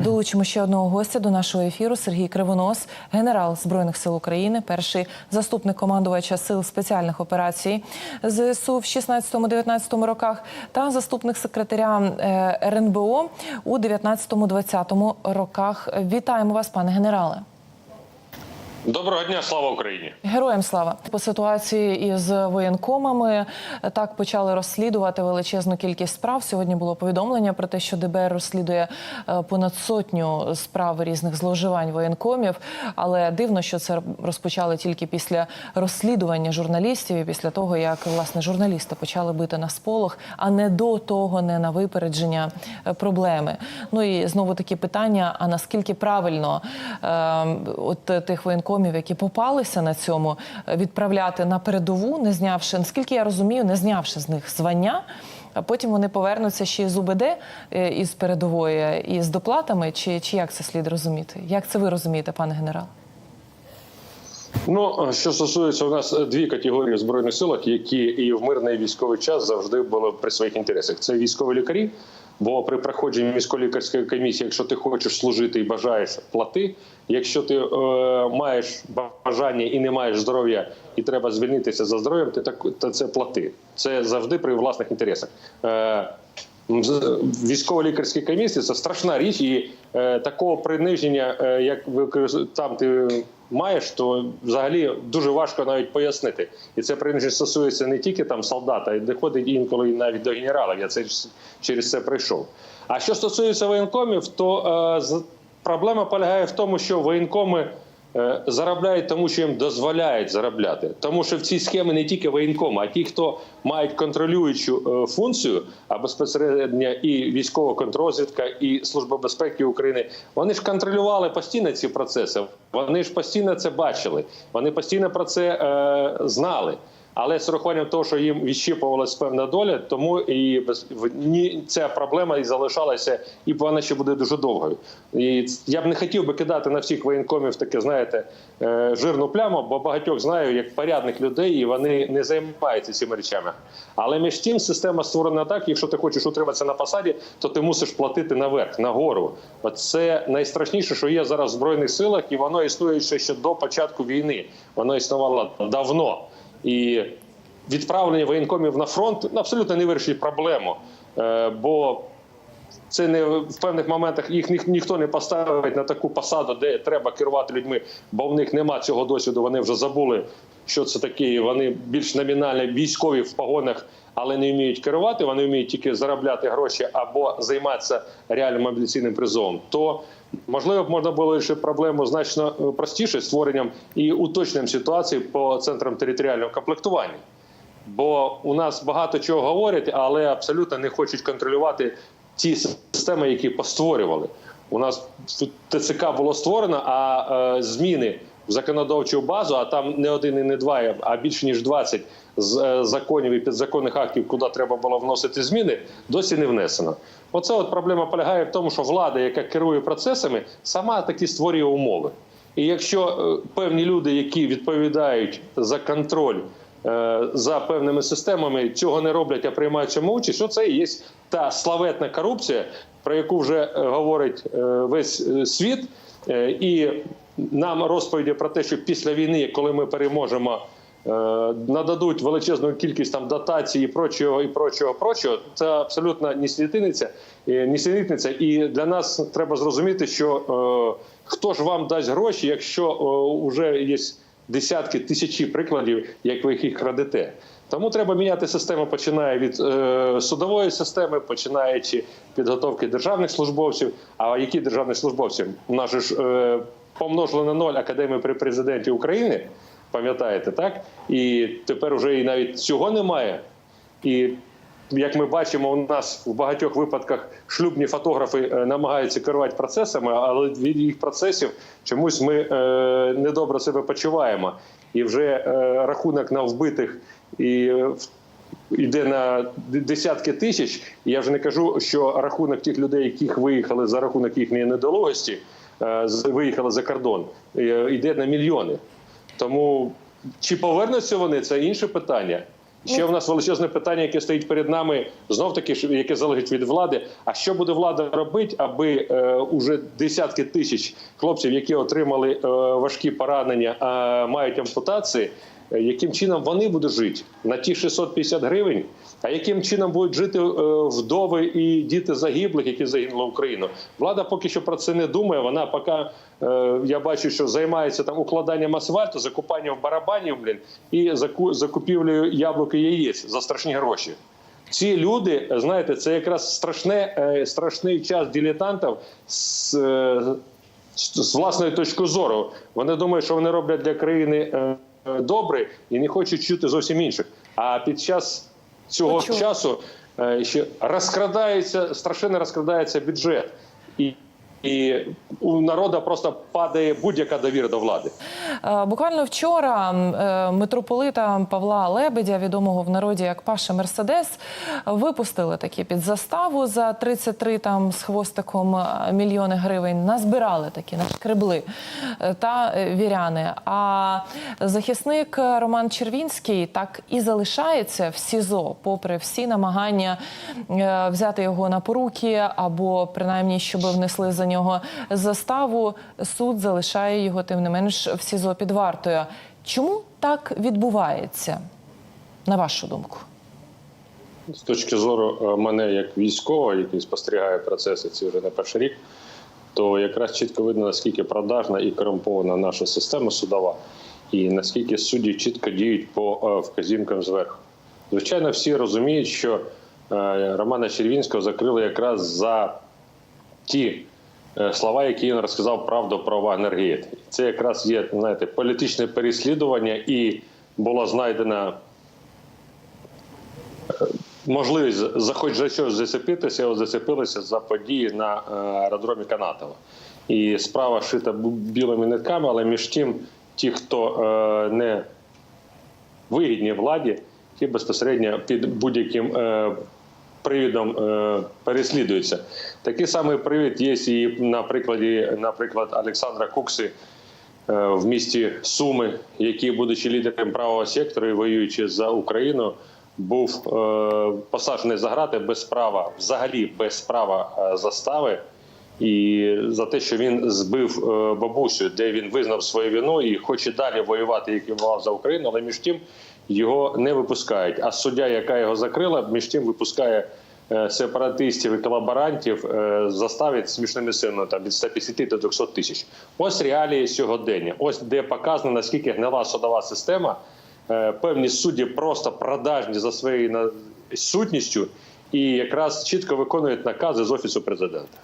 Долучимо ще одного гостя до нашого ефіру. Сергій Кривонос, генерал збройних сил України, перший заступник командувача сил спеціальних операцій ЗСУ в 16-19 роках, та заступник секретаря е, РНБО у 19-20 роках. Вітаємо вас, пане генерале. Доброго дня, слава Україні! Героям слава по ситуації із воєнкомами так почали розслідувати величезну кількість справ. Сьогодні було повідомлення про те, що ДБР розслідує е, понад сотню справ різних зловживань воєнкомів. Але дивно, що це розпочали тільки після розслідування журналістів, і після того як власне журналісти почали бити на сполох, а не до того, не на випередження е, проблеми. Ну і знову такі питання: а наскільки правильно е, от тих воєнкомів, які попалися на цьому, е, відправляти на передову, не знявши, наскільки я розумію, не знявши з них звання. А потім вони повернуться ще з УБД е, із передової і з доплатами, чи, чи як це слід розуміти? Як це ви розумієте, пане генерал? Ну що стосується у нас дві категорії збройних силах, які і в мирний військовий час завжди були при своїх інтересах. Це військові лікарі. Бо при проходженні військово-лікарської комісії, якщо ти хочеш служити і бажаєш плати, якщо ти е, маєш бажання і не маєш здоров'я, і треба звільнитися за здоров'ям, ти так то це плати. Це завжди при власних інтересах. Е, Військово-лікарські комісії це страшна річ, і е, такого приниження, е, як ви там ти маєш, то взагалі дуже важко навіть пояснити. І це принаймні, стосується не тільки там солдата, і доходить інколи навіть до генералів. Я це через це прийшов. А що стосується воєнкомів, то е, проблема полягає в тому, що воєнкоми. Е, Заробляють тому, що їм дозволяють заробляти, тому що в цій схемі не тільки воєнком, а ті, хто мають контролюючу е, функцію, а безпосередньо і військова контрозвідка, і служба безпеки України, вони ж контролювали постійно ці процеси. Вони ж постійно це бачили. Вони постійно про це е, знали. Але з урахуванням того, що їм відщипувалась певна доля, тому і без ні ця проблема і залишалася, і вона ще буде дуже довгою. І я б не хотів би кидати на всіх воєнкомів таке, знаєте, е, жирну пляму, бо багатьох знаю як порядних людей, і вони не займаються цими речами. Але між тим система створена так: якщо ти хочеш утриматися на посаді, то ти мусиш платити наверх, нагору. От це найстрашніше, що є зараз в збройних силах, і воно існує ще до початку війни. Воно існувало давно. І відправлення воєнкомів на фронт абсолютно не вирішить проблему, Е, бо це не в певних моментах їх ніх- ніхто не поставить на таку посаду, де треба керувати людьми, бо в них нема цього досвіду. Вони вже забули, що це таке. Вони більш номінально військові в погонах, але не вміють керувати. Вони вміють тільки заробляти гроші або займатися реальним мобілізаційним призовом. То можливо б можна було вирішити проблему значно е, простіше створенням і уточненням ситуації по центрам територіального комплектування. Бо у нас багато чого говорять, але абсолютно не хочуть контролювати ті системи, які постворювали. У нас ТЦК було створено, а е, зміни в законодавчу базу, а там не один і не два, а більше ніж 20 з е, законів і підзаконних актів, куди треба було вносити зміни, досі не внесено. Оце от проблема полягає в тому, що влада, яка керує процесами, сама такі створює умови. І якщо е, певні люди, які відповідають за контроль за певними системами, цього не роблять, а приймають цьому що це і є та славетна корупція, про яку вже е, говорить е, весь е, світ, Е, і нам розповіді про те, що після війни, коли ми переможемо. е, Нададуть величезну кількість там дотацій і прочого, і прочого, прочого. Це абсолютно нісенітниця, е, нісенітниця. І для нас треба зрозуміти, що е, хто ж вам дасть гроші, якщо вже є десятки тисячі прикладів, як ви їх крадете. Тому треба міняти систему, починає від е, судової системи, починаючи підготовки державних службовців. А які державні службовці? Же ж е, помножили на ноль академії при президенті України. Пам'ятаєте, так? І тепер вже і навіть цього немає. І як ми бачимо, у нас в багатьох випадках шлюбні фотографи е, намагаються керувати процесами, але від їх процесів чомусь ми е, недобре себе почуваємо. І вже е, рахунок на вбитих і в- йде на десятки тисяч. Я вже не кажу, що рахунок тих людей, яких виїхали за рахунок їхньої недолугості, виїхали за кордон, йде на мільйони. Тому чи повернуться вони, це інше питання. Ще в нас величезне питання, яке стоїть перед нами, знов таки, яке залежить від влади. А що буде влада робити, аби е, уже десятки тисяч хлопців, які отримали е, важкі поранення, а мають ампутації, е, яким чином вони будуть жити на ті 650 гривень? А яким чином будуть жити е, вдови і діти загиблих, які загинули в Україну? Влада поки що про це не думає. Вона поки е, я бачу, що займається там укладанням асфальту, закупанням барабанів, блін, і заку- закупівлею яблук і яєць за страшні гроші. Ці люди, знаєте, це якраз страшне, е, страшний час дилетантів з, е, з, з власної точки зору. Вони думають, що вони роблять для країни е, е, добре і не хочуть чути зовсім інших. А під час цього Почув. часу е, ще розкрадається, страшенно розкрадається бюджет. І, і у народу просто падає будь-яка довіра до влади. Е, Буквально вчора е, митрополита Павла Лебедя, відомого в народі як Паша Мерседес, випустили таки під заставу за 33 там з хвостиком е, мільйони гривень. Назбирали такі, нашкребли та віряни. А захисник Роман Червінський так і залишається в СІЗО, попри всі намагання взяти його на поруки або принаймні, щоб внесли за нього заставу. Суд залишає його тим не менш в СІЗО під вартою. Чому так відбувається? На вашу думку? З точки зору е, мене як військового, який спостерігає процеси ці вже не перший рік, то якраз чітко видно, наскільки продажна і корумпована наша система судова, і наскільки судді чітко діють по е, вказівкам зверху. Звичайно, всі розуміють, що е, Романа Червінського закрили якраз за ті слова, які він розказав правду про Вагнергейт. Це якраз є знаєте, політичне переслідування, і була знайдена можливість за хоч за щось зацепитися, от зацепилися за події на е, аеродромі Канатова. І справа шита білими нитками, але між тим, ті, хто е, не вигідні владі, ті безпосередньо під будь-яким е, привідом е, переслідуються. Такий самий привід є і на прикладі, наприклад, Олександра Кукси е, в місті Суми, який, будучи лідером правого сектору і воюючи за Україну, був е, посаджений за грати без права, взагалі без права застави. І за те, що він збив бабусю, де він визнав свою вину і хоче далі воювати, як і воював за Україну, але між тим його не випускають. А суддя, яка його закрила, між тим випускає е, сепаратистів і колаборантів, е, заставить смішними сильно там від 150 до 200 тисяч. Ось реалії сьогодення. Ось де показано наскільки гнила судова система. Е, Певні судді просто продажні за своєю сутністю і якраз чітко виконують накази з офісу президента.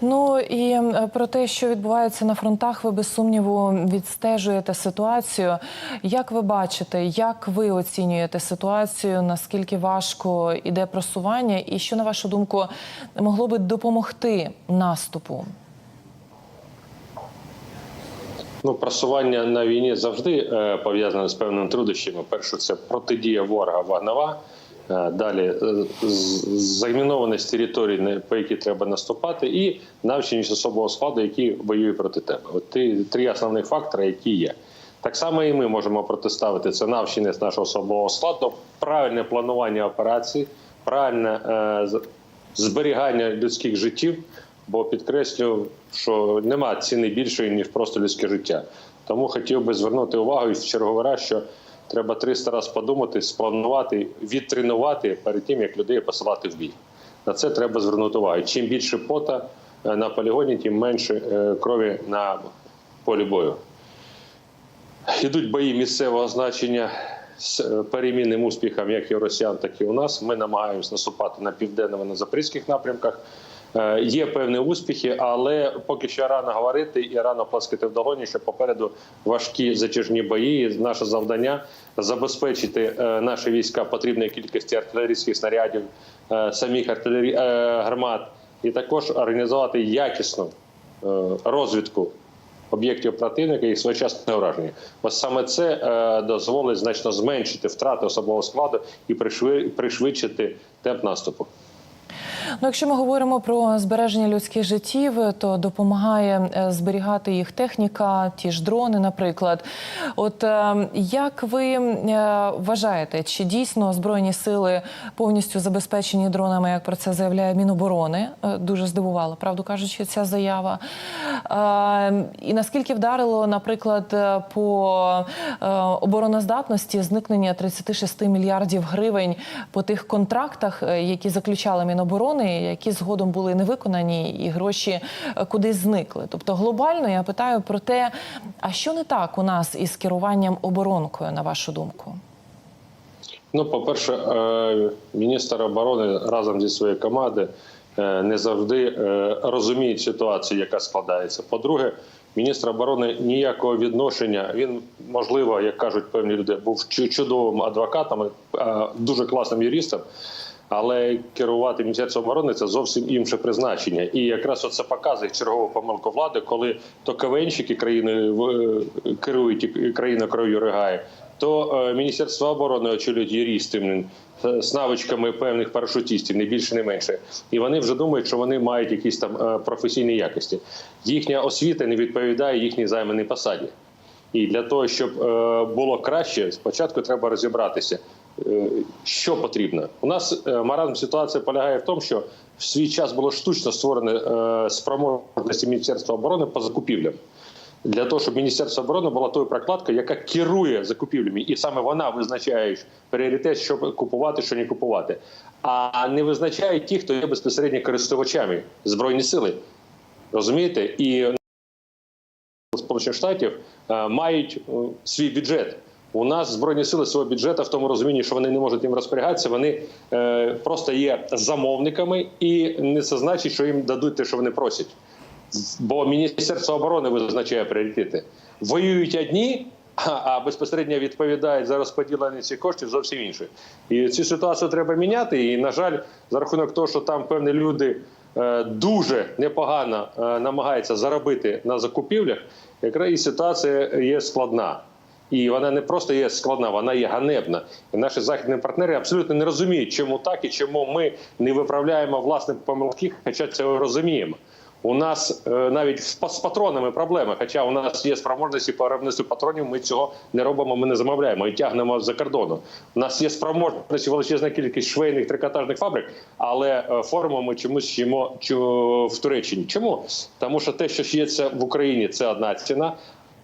Ну і е, про те, що відбувається на фронтах, ви без сумніву відстежуєте ситуацію. Як ви бачите, як ви оцінюєте ситуацію? Наскільки важко іде просування, і що на вашу думку могло би допомогти наступу? Ну, просування на війні завжди е, пов'язане з певними труднощами. Перше, це протидія ворога вогнева. Е, Далі е, з- територій, по якій треба наступати, і навченість особового складу, який воює проти тебе. От три основні фактори, які є. Так само і ми можемо протиставити це навченість нашого особового складу, правильне планування операцій, правильне е, зберігання людських життів. Бо підкреслю, що нема ціни більшої ніж просто людське життя. Тому хотів би звернути увагу і в черговий раз, що треба 300 разів подумати, спланувати, відтренувати перед тим, як людей посилати в бій. На це треба звернути увагу. Чим більше пота е, на полігоні, тим менше е, крові на полі бою. Йдуть бої місцевого значення з е, перемінним успіхом, як і у росіян, так і у нас. Ми намагаємось наступати на південному на запорізьких напрямках. Е, Є певні успіхи, але поки що рано говорити і рано плескати в долоні, що попереду важкі затяжні бої. Наше завдання забезпечити е, наші війська потрібної кількості артилерійських снарядів, е, самих артилері... гармат, і також організувати якісну розвідку об'єктів противника і своєчасне ураження. Ось саме це дозволить значно зменшити втрати особового складу і пришви- пришвидшити темп наступу. Ну, якщо ми говоримо про збереження людських життів, то допомагає е, зберігати їх техніка, ті ж дрони, наприклад. От е, як ви е, вважаєте, чи дійсно збройні сили повністю забезпечені дронами, як про це заявляє Міноборони? Дуже здивувала, правду кажучи, ця заява. І наскільки вдарило, наприклад, по обороноздатності зникнення 36 мільярдів гривень по тих контрактах, які заключала Міноборони, які згодом були не виконані, і гроші е, кудись зникли. Тобто глобально я питаю про те, а що не так у нас із керуванням оборонкою, на вашу думку? Ну, по-перше, е, міністр оборони разом зі своєю командою е, не завжди розуміють ситуацію, яка складається. По-друге, міністр оборони ніякого відношення. Він, можливо, як кажуть певні люди, був чудовим адвокатом, дуже класним юристом. Але керувати міністерством оборони це зовсім інше призначення, і якраз це показує чергову помилку влади, коли то КВНщики країною е, керують і країна кров'ю ригає, то е, міністерство оборони очолюють юристи з навичками певних парашутістів, не більше, не менше. І вони вже думають, що вони мають якісь там е, професійні якості. Їхня освіта не відповідає їхній займаній посаді. І для того, щоб було краще, спочатку треба розібратися, що потрібно. У нас е, маразм ситуація полягає в тому, що в свій час було штучно створено е, спроможності Міністерства оборони по закупівлям. Для того, щоб Міністерство оборони була тою прокладкою, яка керує закупівлями, і саме вона визначає пріоритет, що купувати, що не купувати, а не визначає ті, хто є безпосередньо користувачами збройні сили. Розумієте? І Сполучених Штатів е, мають е, свій бюджет. У нас збройні сили свого бюджету в тому розумінні, що вони не можуть їм розпорягатися. Вони е, просто є замовниками, і не це значить, що їм дадуть те, що вони просять. Бо Міністерство оборони визначає пріоритети. Воюють одні, а, безпосередньо відповідають за розподілення цих коштів зовсім інші. І цю ситуацію треба міняти. І, на жаль, за рахунок того, що там певні люди е, дуже непогано е, намагаються заробити на закупівлях, якраз і ситуація є складна. І вона не просто є складна, вона є ганебна. І наші західні партнери абсолютно не розуміють, чому так і чому ми не виправляємо власні помилки, хоча це розуміємо. У нас е, навіть з патронами проблеми, хоча у нас є спроможності по виробництву патронів, ми цього не робимо, ми не замовляємо і тягнемо з-за кордону. У нас є спроможності величезна кількість швейних трикотажних фабрик, але е, форму ми чомусь чу- в Туреччині. Чому? Тому що те, що шиється в Україні, це одна ціна,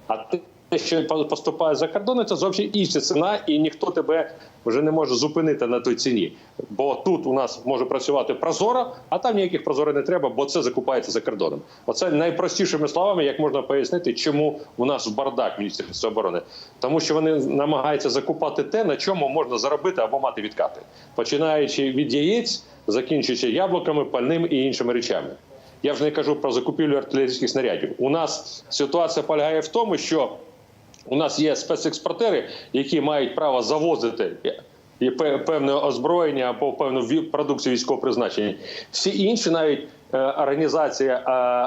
а те, що по- поступає за кордони, це зовсім інша ціна, і ніхто тебе вже не може зупинити на той ціні. Бо тут у нас може працювати прозоро, а там ніяких прозоро не треба, бо це закупається за кордоном. Оце найпростішими словами, як можна пояснити, чому у нас бардак Міністерства оборони. Тому що вони намагаються закупати те, на чому можна заробити або мати відкати, починаючи від яєць, закінчуючи яблуками, пальним і іншими речами. Я вже не кажу про закупівлю артилерійських снарядів. У нас ситуація полягає в тому, що у нас є спецекспортери, які мають право завозити і певне озброєння або певну продукцію військового призначення. Всі інші, навіть е, організації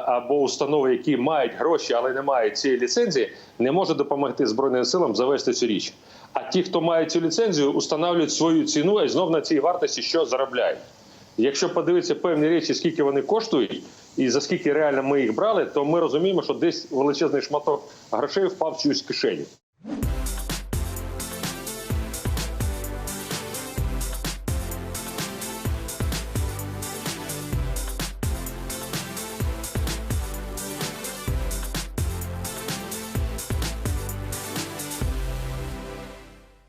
або установи, які мають гроші, але не мають цієї ліцензії, не можуть допомогти збройним силам завести цю річ. А ті, хто має цю ліцензію, установлюють свою ціну і знов на цій вартості, що заробляють. Якщо подивитися певні речі, скільки вони коштують, і за скільки реально ми їх брали, то ми розуміємо, що десь величезний шматок грошей впав в чиюсь кишеню.